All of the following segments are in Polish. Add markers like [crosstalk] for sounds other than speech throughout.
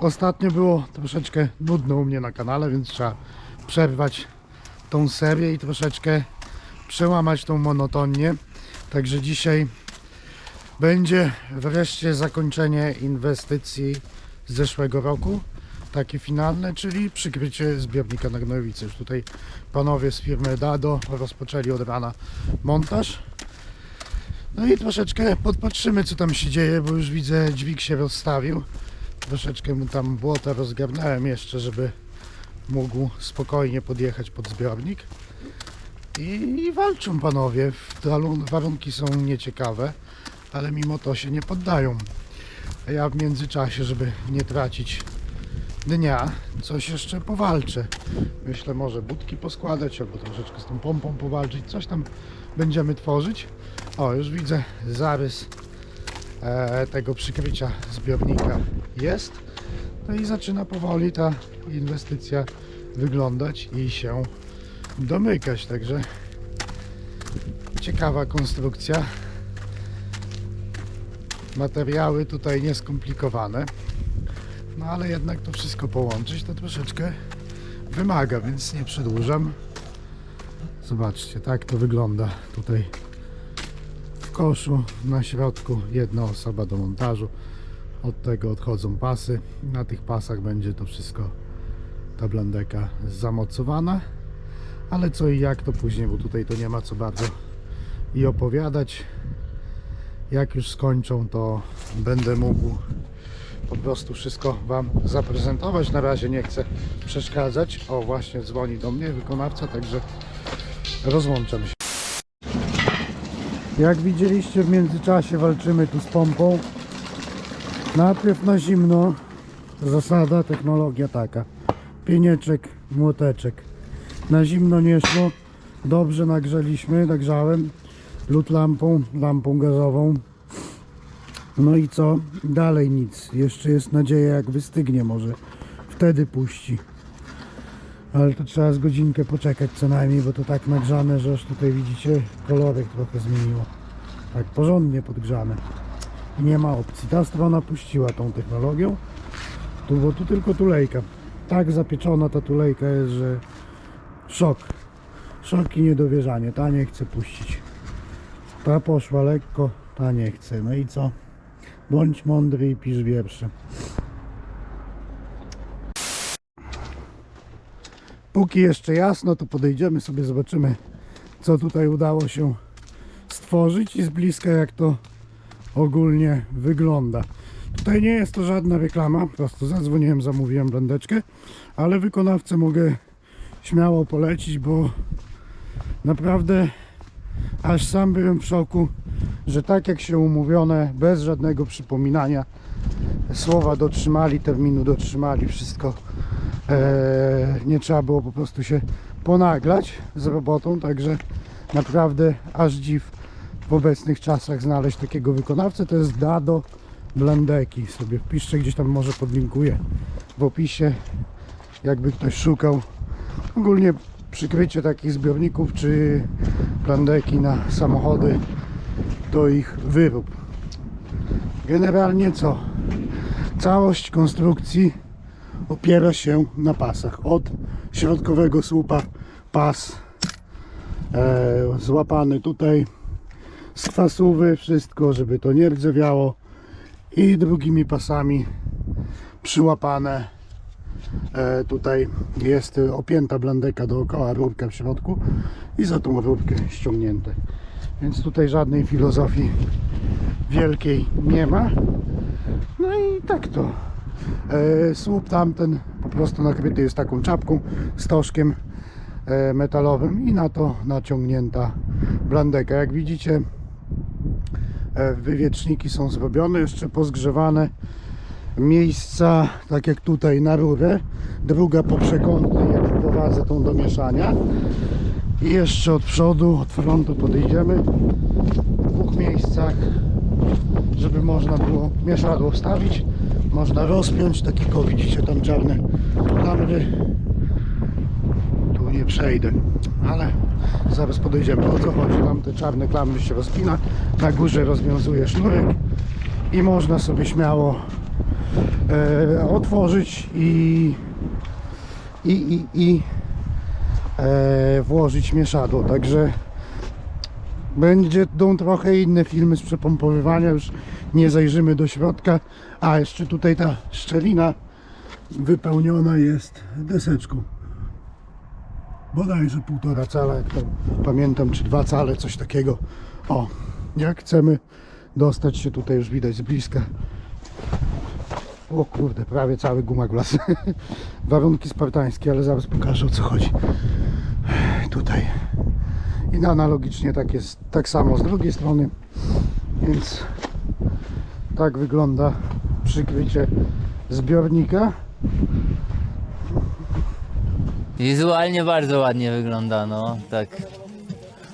Ostatnio było troszeczkę nudno u mnie na kanale, więc trzeba przerwać tą serię i troszeczkę przełamać tą monotonię. Także dzisiaj będzie wreszcie zakończenie inwestycji z zeszłego roku. Takie finalne, czyli przykrycie zbiornika na Gnojowice. Już tutaj panowie z firmy Dado rozpoczęli od rana montaż. No i troszeczkę podpatrzymy co tam się dzieje, bo już widzę dźwig się rozstawił. Troszeczkę mu tam błota rozgarnąłem jeszcze, żeby mógł spokojnie podjechać pod zbiornik. I, walczą panowie. Warunki są nieciekawe, ale mimo to się nie poddają. A ja w międzyczasie, żeby nie tracić dnia, coś jeszcze powalczę. Myślę może budki poskładać, albo troszeczkę z tą pompą powalczyć, coś tam będziemy tworzyć. O, już widzę zarys tego przykrycia zbiornika jest. No i zaczyna powoli ta inwestycja wyglądać i się domykać, także ciekawa konstrukcja. Materiały tutaj nieskomplikowane, no ale jednak to wszystko połączyć to troszeczkę wymaga, więc nie przedłużam. Zobaczcie, tak to wygląda tutaj koszu na środku jedna osoba do montażu. Od tego odchodzą pasy. Na tych pasach będzie to wszystko ta blandeka zamocowana. Ale co i jak to później bo tutaj to nie ma co bardzo i opowiadać. Jak już skończą to będę mógł po prostu wszystko Wam zaprezentować. Na razie nie chcę przeszkadzać. O właśnie dzwoni do mnie wykonawca także rozłączam się jak widzieliście w międzyczasie walczymy tu z pompą. Najpierw na zimno. Zasada, technologia taka. Pienieczek, młoteczek. Na zimno nie szło. Dobrze nagrzeliśmy, nagrzałem. Lód lampą, lampą gazową. No i co? Dalej nic. Jeszcze jest nadzieja jak wystygnie może. Wtedy puści. Ale to trzeba z godzinkę poczekać co najmniej, bo to tak nagrzane, że aż tutaj widzicie kolorek trochę zmieniło. Tak porządnie podgrzane. I nie ma opcji. Ta strona puściła tą technologią. Tu, bo tu tylko tulejka. Tak zapieczona ta tulejka jest, że szok. Szok i niedowierzanie. Ta nie chce puścić. Ta poszła lekko, ta nie chce. No i co? Bądź mądry i pisz wiersze. Póki jeszcze jasno, to podejdziemy sobie, zobaczymy, co tutaj udało się stworzyć i z bliska, jak to ogólnie wygląda. Tutaj nie jest to żadna reklama, po prostu zadzwoniłem, zamówiłem blandeczkę, ale wykonawcę mogę śmiało polecić, bo naprawdę aż sam byłem w szoku, że tak jak się umówione, bez żadnego przypominania, słowa dotrzymali, terminu dotrzymali, wszystko nie trzeba było po prostu się ponaglać z robotą, także naprawdę aż dziw w obecnych czasach znaleźć takiego wykonawcę, to jest Dado Blandeki, sobie wpiszcie gdzieś tam może podlinkuję w opisie, jakby ktoś szukał ogólnie przykrycie takich zbiorników czy blandeki na samochody to ich wyrób. Generalnie co? Całość konstrukcji opiera się na pasach. Od środkowego słupa pas e, złapany tutaj z kwasówy, wszystko, żeby to nie rdzewiało. I drugimi pasami przyłapane e, tutaj jest opięta blandeka dookoła, rurka w środku i za tą rurkę ściągnięte. Więc tutaj żadnej filozofii wielkiej nie ma. No i tak to słup tamten po prostu nakryty jest taką czapką, stożkiem e, metalowym i na to naciągnięta blandeka. Jak widzicie e, wywieczniki są zrobione, jeszcze pozgrzewane. Miejsca, tak jak tutaj na rurę, druga po przekątnej, jak prowadzę tą do mieszania. I jeszcze od przodu, od frontu podejdziemy. W dwóch miejscach żeby można było mieszadło wstawić można rozpiąć tak jak o, widzicie tam czarne klamry tu nie przejdę ale zaraz podejdziemy. O co chodzi? Tam te czarne klamry się rozpina. Na górze rozwiązuje sznurek i można sobie śmiało e, otworzyć i i, i, i e, włożyć mieszadło. Także będą trochę inne filmy z przepompowywania, już nie zajrzymy do środka. A jeszcze tutaj ta szczelina wypełniona jest deseczką. Bodajże półtora cala, jak tam pamiętam, czy dwa cale, coś takiego. O, jak chcemy dostać się tutaj, już widać z bliska. O kurde, prawie cały gumaglas. [laughs] Warunki spartańskie, ale zaraz pokażę o co chodzi. Tutaj. I analogicznie tak jest, tak samo z drugiej strony. Więc tak wygląda przykrycie zbiornika. Wizualnie bardzo ładnie wygląda, no tak.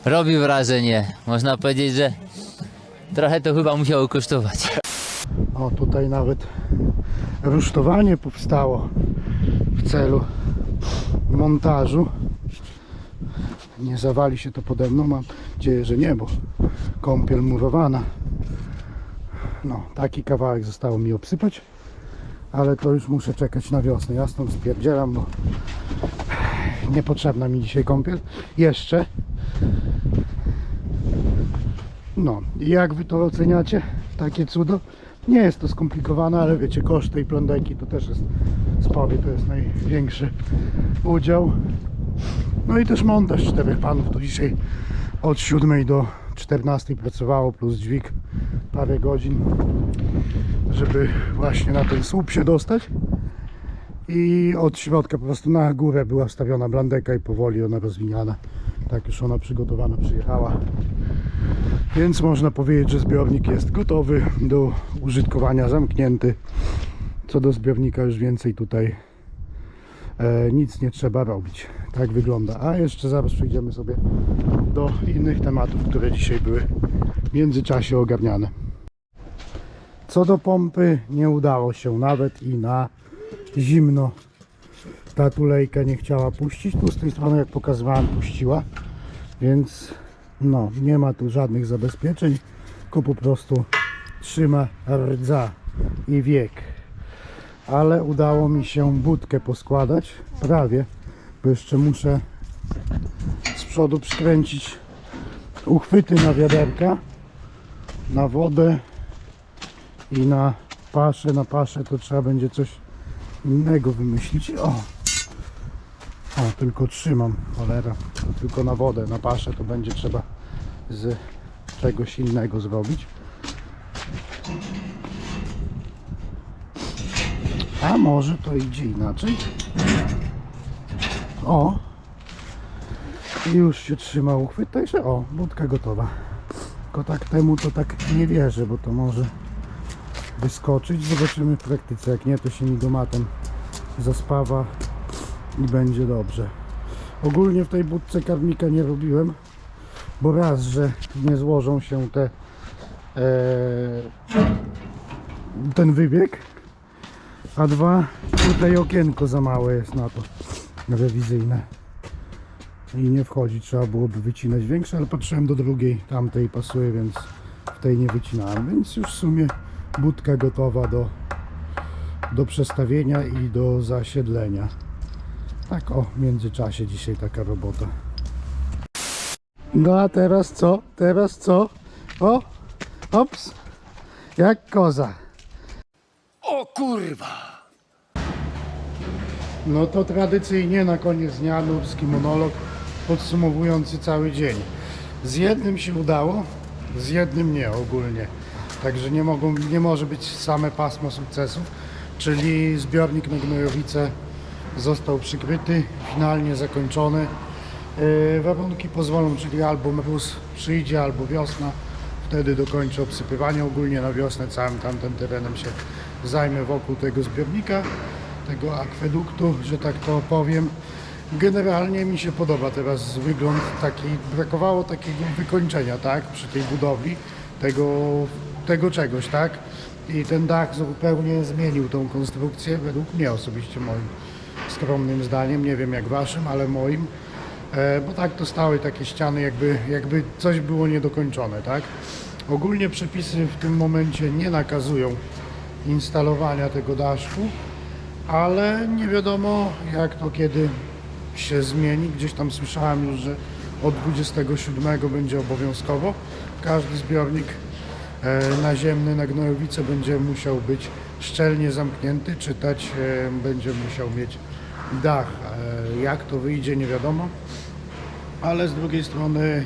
Robi wrażenie. Można powiedzieć, że trochę to chyba musiało kosztować. O, tutaj nawet rusztowanie powstało w celu montażu. Nie zawali się to pode mną, mam nadzieję, że nie, bo kąpiel murowana. No, taki kawałek zostało mi obsypać, ale to już muszę czekać na wiosnę. Ja stąd spierdzielam, bo niepotrzebna mi dzisiaj kąpiel. Jeszcze. No, i jak wy to oceniacie? Takie cudo? Nie jest to skomplikowane, ale wiecie, koszt tej plądejki to też jest spory, to jest największy udział. No i też montaż czterech panów tu dzisiaj od 7 do 14 pracowało, plus dźwig parę godzin, żeby właśnie na ten słup się dostać. I od środka po prostu na górę była wstawiona blandeka i powoli ona rozwiniana. Tak już ona przygotowana przyjechała. Więc można powiedzieć, że zbiornik jest gotowy do użytkowania, zamknięty. Co do zbiornika już więcej tutaj e, nic nie trzeba robić. Tak wygląda. A jeszcze zaraz przejdziemy sobie do innych tematów, które dzisiaj były w międzyczasie ogarniane. Co do pompy nie udało się nawet i na zimno ta tulejka nie chciała puścić. Tu z tej strony jak pokazywałem puściła. Więc no, nie ma tu żadnych zabezpieczeń, tylko po prostu trzyma rdza i wiek. Ale udało mi się budkę poskładać, prawie, bo jeszcze muszę z przodu przykręcić uchwyty na wiaderka, na wodę i na paszę. Na paszę to trzeba będzie coś innego wymyślić. O! O, tylko trzymam, cholera. To tylko na wodę, na paszę to będzie trzeba z czegoś innego zrobić. A może to idzie inaczej? O! I już się trzyma uchwyt, także o, budka gotowa. Tylko tak temu to tak nie wierzę, bo to może wyskoczyć. Zobaczymy w praktyce. Jak nie, to się nigomatem zaspawa i będzie dobrze. Ogólnie w tej budce karmika nie robiłem, bo raz, że nie złożą się te e, ten wybieg, a dwa, tutaj okienko za małe jest na to rewizyjne i nie wchodzi, trzeba byłoby wycinać większe, ale patrzyłem do drugiej, tamtej pasuje, więc w tej nie wycinałem, więc już w sumie budka gotowa do, do przestawienia i do zasiedlenia. Tak o, w międzyczasie dzisiaj taka robota. No a teraz co? Teraz co? O, ops, jak koza. O kurwa! No to tradycyjnie na koniec dnia nurski monolog podsumowujący cały dzień. Z jednym się udało, z jednym nie ogólnie. Także nie, mogą, nie może być same pasmo sukcesów, czyli zbiornik na Gnojowice został przykryty, finalnie zakończony. Yy, warunki pozwolą, czyli albo mróz przyjdzie, albo wiosna. Wtedy dokończę obsypywanie. Ogólnie na wiosnę całym tamtym terenem się zajmę wokół tego zbiornika, tego akweduktu, że tak to powiem. Generalnie mi się podoba teraz wygląd taki, brakowało takiego wykończenia, tak, przy tej budowli, tego, tego czegoś, tak. I ten dach zupełnie zmienił tą konstrukcję, według mnie osobiście moim skromnym zdaniem, nie wiem jak waszym, ale moim. E, bo tak to stały takie ściany, jakby, jakby coś było niedokończone, tak? Ogólnie przepisy w tym momencie nie nakazują instalowania tego daszku, ale nie wiadomo jak to kiedy się zmieni. Gdzieś tam słyszałem już, że od 27 będzie obowiązkowo. Każdy zbiornik e, naziemny na gnojowice będzie musiał być szczelnie zamknięty, czytać e, będzie musiał mieć dach. E, Jak to wyjdzie nie wiadomo, ale z drugiej strony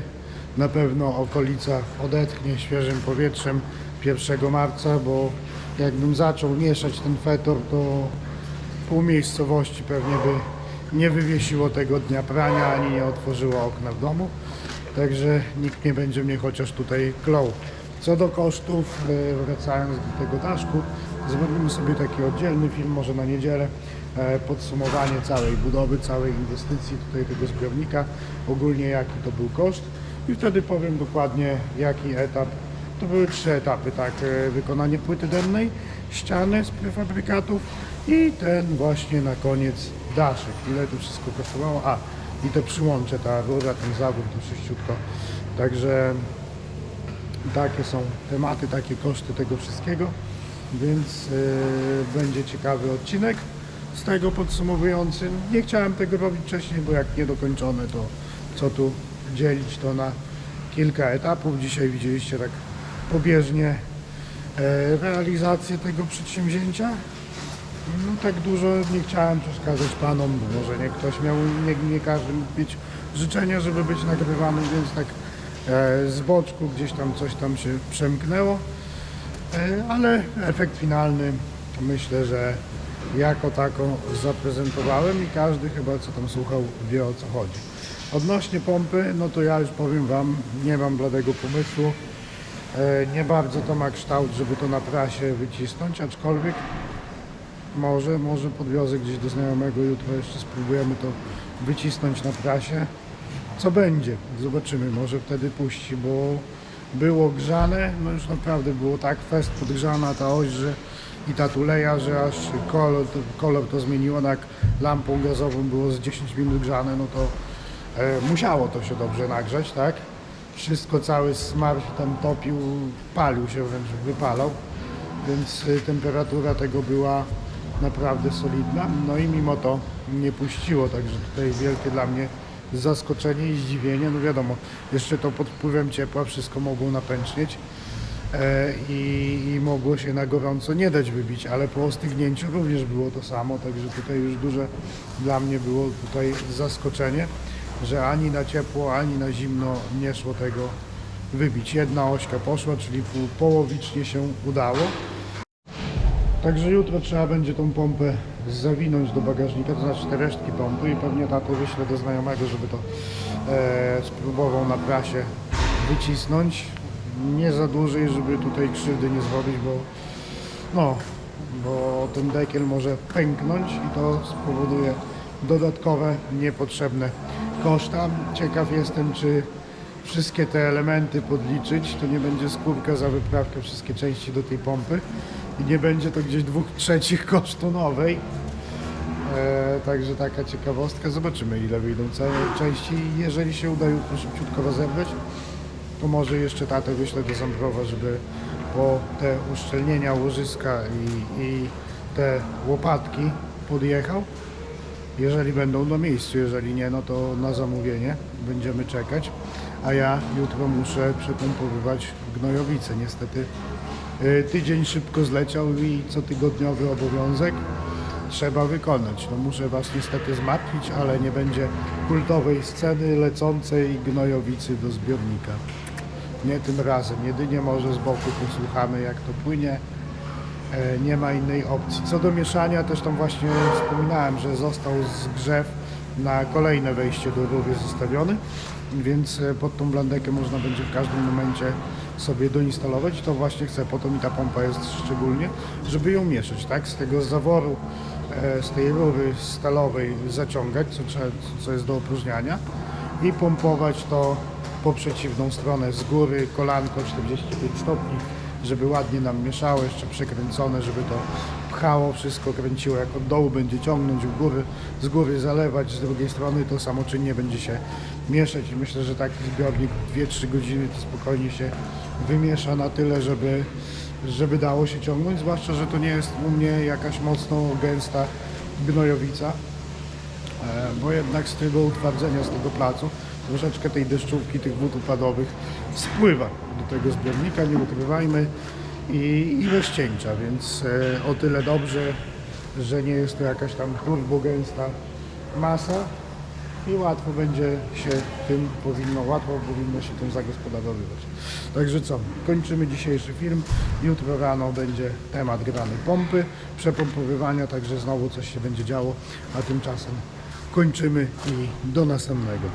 na pewno okolica odetchnie świeżym powietrzem 1 marca, bo jakbym zaczął mieszać ten fetor, to pół miejscowości pewnie by nie wywiesiło tego dnia prania, ani nie otworzyło okna w domu. Także nikt nie będzie mnie chociaż tutaj klął. Co do kosztów, e, wracając do tego daszku, zrobimy sobie taki oddzielny film, może na niedzielę, e, podsumowanie całej budowy, całej inwestycji tutaj tego zbiornika, ogólnie jaki to był koszt i wtedy powiem dokładnie jaki etap to były trzy etapy, tak, e, wykonanie płyty dennej, ściany z prefabrykatów i ten właśnie na koniec daszek. Ile to wszystko kosztowało? A, i te przyłącze, ta rura, ten zawór, to wszyściutko. Także takie są tematy, takie koszty tego wszystkiego, więc e, będzie ciekawy odcinek z tego podsumowujący. Nie chciałem tego robić wcześniej, bo jak niedokończone, to co tu dzielić to na kilka etapów. Dzisiaj widzieliście tak pobieżnie e, realizację tego przedsięwzięcia. No tak dużo nie chciałem przeszkadzać panom, bo może nie ktoś miał, nie, nie każdy mógł mieć życzenia, żeby być nagrywany, więc tak e, z boczku gdzieś tam coś tam się przemknęło. E, ale efekt finalny myślę, że jako taką zaprezentowałem i każdy chyba co tam słuchał wie o co chodzi. Odnośnie pompy, no to ja już powiem Wam, nie mam bladego pomysłu. E, Nie bardzo to ma kształt, żeby to na prasie wycisnąć, aczkolwiek może, może podwiozę gdzieś do znajomego, jutro jeszcze spróbujemy to wycisnąć na prasie. Co będzie? Zobaczymy, może wtedy puści, bo było grzane, no już naprawdę było tak fest podgrzana ta oś, że i ta tuleja, że aż kolor, kolor to zmieniło, no jak lampą gazową było z 10 minut grzane, no to e, musiało to się dobrze nagrzać, tak? Wszystko, cały smar się tam topił, palił się wręcz, wypalał więc y, temperatura tego była naprawdę solidna. No i mimo to nie puściło, także tutaj wielkie dla mnie zaskoczenie i zdziwienie. No wiadomo, jeszcze to pod wpływem ciepła wszystko mogło napęcznieć e, i, i mogło się na gorąco nie dać wybić, ale po ostygnięciu również było to samo, także tutaj już duże dla mnie było tutaj zaskoczenie, że ani na ciepło, ani na zimno nie szło tego wybić. Jedna ośka poszła, czyli połowicznie się udało. Także jutro trzeba będzie tą pompę zawinąć do bagażnika, to znaczy te resztki pompy i pewnie tatę wyślę do znajomego, żeby to e, spróbował na prasie wycisnąć. Nie za dłużej, żeby tutaj krzywdy nie zrobić, bo no, bo ten dekiel może pęknąć i to spowoduje dodatkowe, niepotrzebne koszta. Ciekaw jestem, czy wszystkie te elementy podliczyć, to nie będzie skórka za wyprawkę, wszystkie części do tej pompy i nie będzie to gdzieś dwóch trzecich kosztu nowej. E, także taka ciekawostka. Zobaczymy ile wyjdą części. Jeżeli się uda jutro szybciutko rozebrać, to może jeszcze tatę wyślę do Zambrowa, żeby po te uszczelnienia łożyska i, i te łopatki podjechał. Jeżeli będą na miejscu, jeżeli nie, no to na zamówienie będziemy czekać. A ja jutro muszę przepompowywać gnojowice. Niestety tydzień szybko zleciał i cotygodniowy obowiązek trzeba wykonać. No muszę Was niestety zmartwić, ale nie będzie kultowej sceny lecącej gnojowicy do zbiornika. Nie tym razem. Jedynie może z boku posłuchamy jak to płynie. E, nie ma innej opcji. Co do mieszania, też tam właśnie wspominałem, że został zgrzew na kolejne wejście do rury zostawiony, więc e, pod tą blandekę można będzie w każdym momencie sobie doinstalować to właśnie chcę, po to mi ta pompa jest szczególnie, żeby ją mieszać, tak? Z tego zaworu, e, z tej rury stalowej zaciągać, co, co jest do opróżniania i pompować to po przeciwną stronę z góry, kolanko 45 stopni, żeby ładnie nam mieszało, jeszcze przekręcone, żeby to pchało, wszystko kręciło, jak od dołu będzie ciągnąć w góry, z góry zalewać, z drugiej strony to samoczynnie będzie się mieszać i myślę, że taki zbiornik 2-3 godziny to spokojnie się wymiesza na tyle, żeby żeby dało się ciągnąć, zwłaszcza, że to nie jest u mnie jakaś mocno gęsta gnojowica, e, bo jednak z tego utwardzenia, z tego placu troszeczkę tej deszczówki, tych wód upadowych spływa do tego zbiornika, nie ukrywajmy i, i bez cięcia, więc e, o tyle dobrze, że nie jest to jakaś tam turbogęsta masa i łatwo będzie się tym powinno, łatwo powinno się tym zagospodarowywać. Także co, kończymy dzisiejszy film. Jutro rano będzie temat grany pompy, przepompowywania, także znowu coś się będzie działo, a tymczasem kończymy i do następnego.